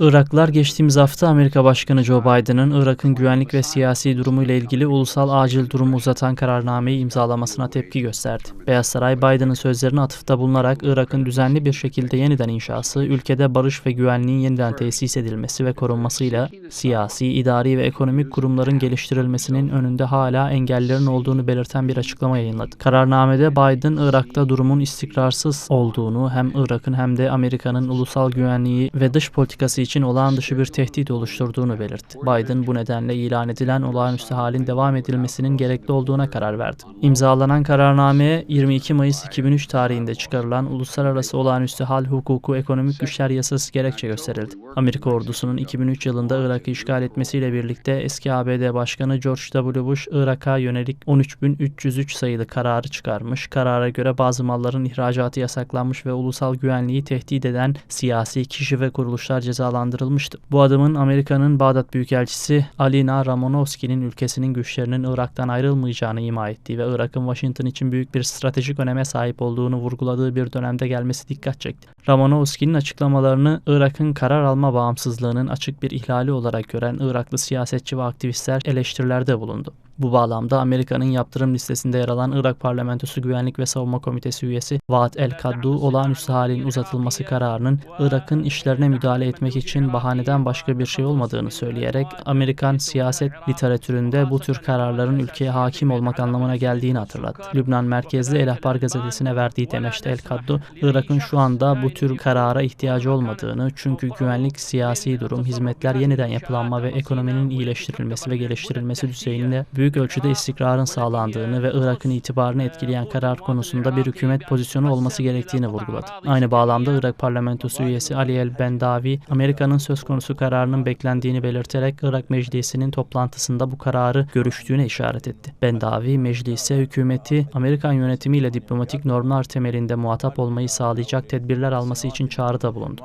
Iraklılar geçtiğimiz hafta Amerika Başkanı Joe Biden'ın Irak'ın güvenlik ve siyasi durumuyla ilgili ulusal acil durumu uzatan kararnameyi imzalamasına tepki gösterdi. Beyaz Saray Biden'ın sözlerine atıfta bulunarak Irak'ın düzenli bir şekilde yeniden inşası, ülkede barış ve güvenliğin yeniden tesis edilmesi ve korunmasıyla siyasi, idari ve ekonomik kurumların geliştirilmesinin önünde hala engellerin olduğunu belirten bir açıklama yayınladı. Kararnamede Biden, Irak'ta durumun istikrarsız olduğunu hem Irak'ın hem de Amerika'nın ulusal güvenliği ve dış politikası için olağan dışı bir tehdit oluşturduğunu belirtti. Biden bu nedenle ilan edilen olağanüstü halin devam edilmesinin gerekli olduğuna karar verdi. İmzalanan kararnameye 22 Mayıs 2003 tarihinde çıkarılan Uluslararası Olağanüstü Hal Hukuku Ekonomik Güçler Yasası gerekçe gösterildi. Amerika ordusunun 2003 yılında Irak'ı işgal etmesiyle birlikte eski ABD Başkanı George W. Bush, Irak'a yönelik 13.303 sayılı kararı çıkarmış. Karara göre bazı malların ihracatı yasaklanmış ve ulusal güvenliği tehdit eden siyasi kişi ve kuruluşlar cezalandırılmıştı. Bu adımın Amerika'nın Bağdat Büyükelçisi Alina Ramonovski'nin ülkesinin güçlerinin Irak'tan ayrılmayacağını ima ettiği ve Irak'ın Washington için büyük bir stratejik öneme sahip olduğunu vurguladığı bir dönemde gelmesi dikkat çekti. Ramonovski'nin açıklamalarını Irak'ın karar alma bağımsızlığının açık bir ihlali olarak gören Iraklı siyasetçi ve aktivistler eleştirilerde bulundu. Bu bağlamda Amerika'nın yaptırım listesinde yer alan Irak Parlamentosu Güvenlik ve Savunma Komitesi üyesi Vaat El-Kaddu, olağanüstü halin uzatılması kararının Irak'ın işlerine müdahale etmek için bahaneden başka bir şey olmadığını söyleyerek Amerikan siyaset literatüründe bu tür kararların ülkeye hakim olmak anlamına geldiğini hatırlattı. Lübnan merkezli El Ahbar gazetesine verdiği demeçte El-Kaddu, Irak'ın şu anda bu tür karara ihtiyacı olmadığını çünkü güvenlik, siyasi durum, hizmetler yeniden yapılanma ve ekonominin iyileştirilmesi ve geliştirilmesi düzeyinde büyük büyük ölçüde istikrarın sağlandığını ve Irak'ın itibarını etkileyen karar konusunda bir hükümet pozisyonu olması gerektiğini vurguladı. Aynı bağlamda Irak parlamentosu üyesi Ali el-Bendavi, Amerika'nın söz konusu kararının beklendiğini belirterek Irak Meclisi'nin toplantısında bu kararı görüştüğüne işaret etti. Bendavi, meclise hükümeti Amerikan yönetimiyle diplomatik normlar temelinde muhatap olmayı sağlayacak tedbirler alması için çağrıda bulundu.